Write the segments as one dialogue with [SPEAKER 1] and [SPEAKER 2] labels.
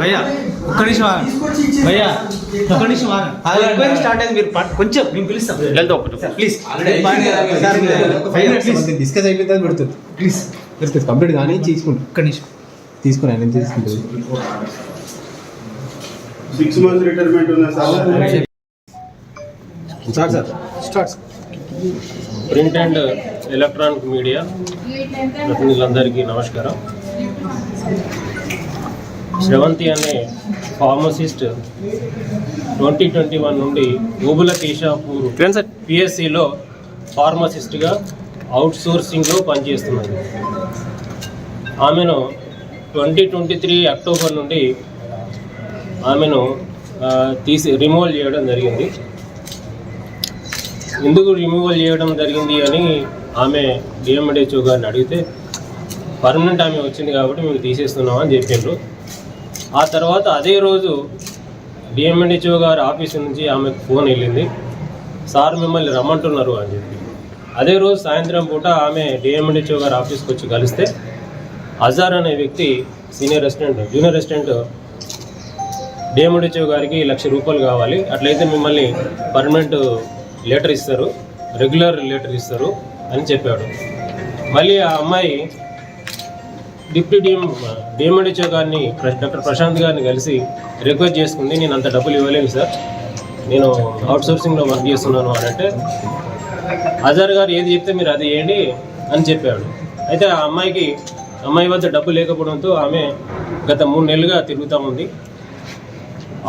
[SPEAKER 1] భయ్యా ఒక్క నిమిషం ఆగండి. భయ్యా ఒక్క నిమిషం ఆగండి. ఎంక్వైరీ స్టార్ట్ అయింది మీరు కొంచెం మేము పిలుస్తాం. వెళ్తా ఒకటి ప్లీజ్
[SPEAKER 2] డిస్కస్ అయిపోతుంది పెడుతుంది ప్లీజ్ పెడుతుంది కంప్లీట్ కానీ తీసుకుంటా
[SPEAKER 1] ఒక్క నిమిషం.
[SPEAKER 2] తీసుకుని ఆయన తీసుకుంటుంది
[SPEAKER 3] సిక్స్ మంత్స్ రిటైర్మెంట్ ఉన్న sir.
[SPEAKER 2] Start sir start
[SPEAKER 4] print and electronic media ప్రతినిధులందరికీ నమస్కారం. శ్రవంతి అనే ఫార్మసిస్ట్ ట్వంటీ ట్వంటీ వన్ నుండి ఓబుల కేశాపూర్ పిఎస్సిలో ఫార్మసిస్ట్గా అవుట్ సోర్సింగ్లో పనిచేస్తున్నది ఆమెను ట్వంటీ ట్వంటీ త్రీ అక్టోబర్ నుండి ఆమెను తీసి రిమూవల్ చేయడం జరిగింది. ఎందుకు రిమూవల్ చేయడం జరిగింది అని ఆమె డిఎండిహెచ్ఓ గారిని అడిగితే పర్మనెంట్ ఆమె వచ్చింది కాబట్టి మేము తీసేస్తున్నాం అని చెప్పిండ్రు ఆ తర్వాత అదే రోజు డిఎండిహెచ్ఓ గారి ఆఫీస్ నుంచి ఆమెకు ఫోన్ వెళ్ళింది. సార్ మిమ్మల్ని రమ్మంటున్నారు అని చెప్పి. అదే రోజు సాయంత్రం పూట ఆమె డిఎండిహెచ్ఓ గారి ఆఫీస్కి వచ్చి కలిస్తే అజార్ అనే వ్యక్తి senior resident junior resident DMHO గారికి లక్ష రూపాయలు కావాలి. అట్లయితే మిమ్మల్ని పర్మనెంట్ లెటర్ ఇస్తారు రెగ్యులర్ లెటర్ ఇస్తారు అని చెప్పాడు. మళ్ళీ ఆ అమ్మాయి డిప్యూటీ డిఎం డిఎండిహెచ్ఓ గారిని డాక్టర్ ప్రశాంత్ గారిని కలిసి రిక్వెస్ట్ చేసుకుంది నేను అంత డబ్బులు ఇవ్వలేను సార్. నేను అవుట్ సోర్సింగ్లో వర్క్ చేస్తున్నాను అని అంటే అజార్ గారు ఏది చెప్తే మీరు అది చేయండి అని చెప్పాడు. అయితే ఆ అమ్మాయికి అమ్మాయి వద్ద డబ్బు లేకపోవడంతో ఆమె గత మూడు నెలలుగా తిరుగుతూ ఉంది.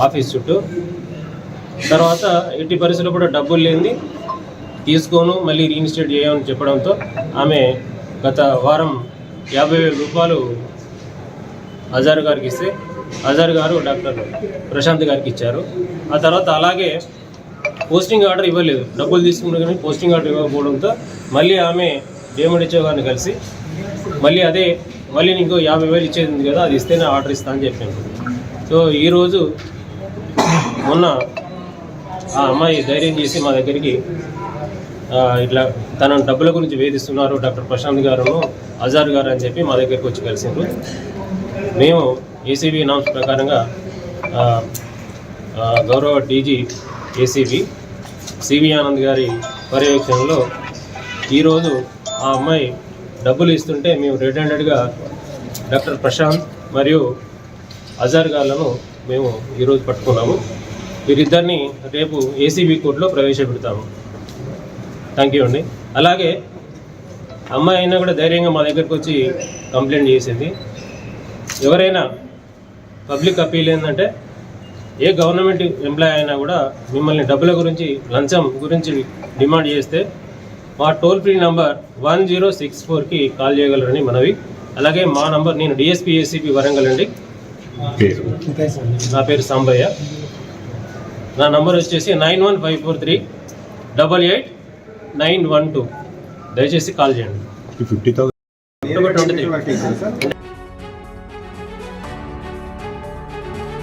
[SPEAKER 4] ఆఫీస్ చుట్టూ తర్వాత ఎట్టి పరిస్థితుల్లో కూడా డబ్బులు లేని తీసుకోను మళ్ళీ రీఇన్స్టేట్ చేయమని చెప్పడంతో ఆమె గత వారం యాభై వేల రూపాయలు అజార్ గారికి ఇస్తే అజార్ గారు డాక్టర్ ప్రశాంత్ గారికి ఇచ్చారు. ఆ తర్వాత అలాగే పోస్టింగ్ ఆర్డర్ ఇవ్వలేదు. డబ్బులు తీసుకున్నా కానీ పోస్టింగ్ ఆర్డర్ ఇవ్వకపోవడంతో మళ్ళీ ఆమె డిఎండిహెచ్ఓ గారిని కలిసి మళ్ళీ అదే మళ్ళీ ఇంకో యాభై వేలు ఇచ్చేది ఉంది కదా అది ఇస్తేనే ఆర్డర్ ఇస్తా అని చెప్పాను. సో ఈరోజు మొన్న ఆ అమ్మాయి ధైర్యం చేసి మా దగ్గరికి ఇట్లా తన డబ్బుల గురించి వేధిస్తున్నారు డాక్టర్ ప్రశాంత్ గారును అజార్ గారు అని చెప్పి మా దగ్గరికి వచ్చి కలిసిండ్రు. మేము ఏసీబీ నామ్స్ ప్రకారంగా గౌరవ డీజీ ఏసీబీ సివి ఆనంద్ గారి పర్యవేక్షణలో ఈరోజు ఆ అమ్మాయి డబ్బులు ఇస్తుంటే మేము రెడ్ డాక్టర్ ప్రశాంత్ మరియు అజార్ గార్లను మేము ఈరోజు పట్టుకున్నాము. వీరిద్దరిని రేపు ఏసీబీ కోర్టులో ప్రవేశపెడతాము. థ్యాంక్ యూ అండి. అలాగే అమ్మాయి అయినా కూడా ధైర్యంగా మా దగ్గరకు వచ్చి కంప్లైంట్ చేసింది. ఎవరైనా పబ్లిక్ అప్పీల్ ఏంటంటే ఏ గవర్నమెంట్ ఎంప్లాయ్ అయినా కూడా మిమ్మల్ని డబ్బుల గురించి లంచం గురించి డిమాండ్ చేస్తే మా toll free number one zero six ఫోర్కి కాల్ చేయగలరని మనవి. అలాగే మా నంబర్ నేను డిఎస్పీ ఏసీపీ వరంగల్ అండి. నా పేరు సాంబయ్య. నా నంబర్ వచ్చేసి nine one five four three double eight nine one two. దయచేసి కాల్ చేయండి.
[SPEAKER 3] Fifty thousand.
[SPEAKER 4] October twenty three